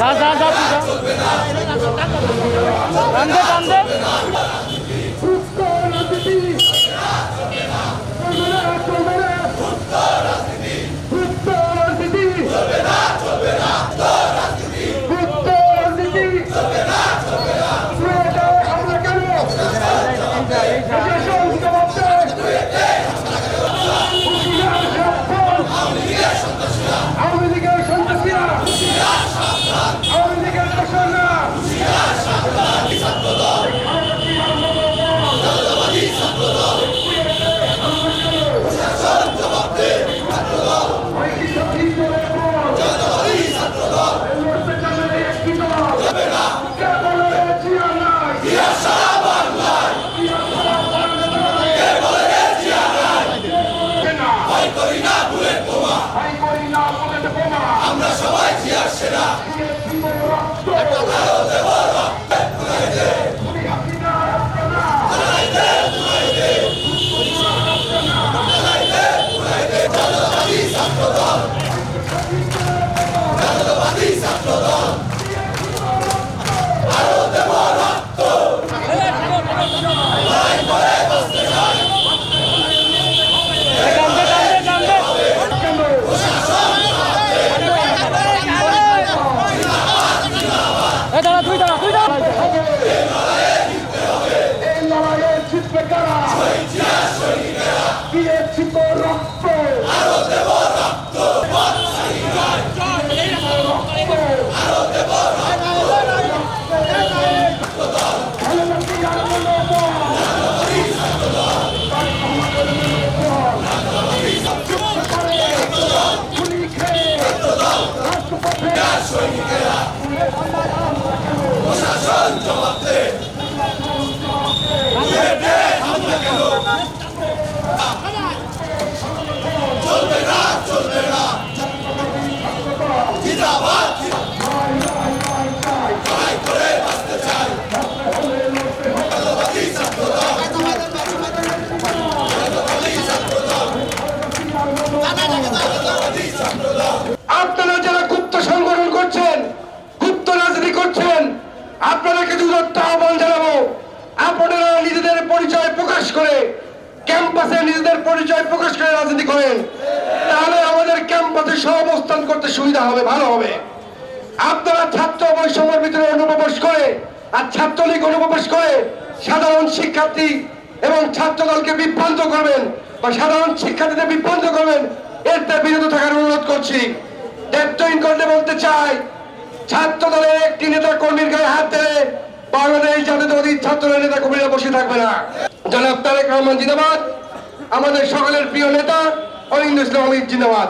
যা যা যা টান দে টান দে Tá. দাঁড়া তুই দাঁড়া তুই দাঁড়া। তো করে ক্যাম্পাসে নিজেদের পরিচয় প্রকাশ করে রাজনীতি করেন তাহলে আমাদের ক্যাম্পাসে সহাবস্থান করতে সুবিধা হবে, ভালো হবে। আপনারা ছাত্র বৈষম্যের ভিতরে অনুপ্রবেশ করে আর ছাত্রলীগ অনুপ্রবেশ করে সাধারণ শিক্ষার্থী এবং ছাত্র দলকে বিভ্রান্ত করবেন বা সাধারণ শিক্ষার্থীদের বিভ্রান্ত করবেন, এতে বিরত থাকার অনুরোধ করছি। বলতে চাই ছাত্র দলের একটি নেতা কর্মীর গায়ে হাত দিলে বাংলাদেশ জাতীয়তাবাদী ছাত্র নেতা কর্মীরা বসে থাকবে না। জনাব তারেক রহমান জিন্দাবাদ আমাদের সকলের প্রিয় নেতা অরিন্দ ইসলাম জিন্দাবাদ।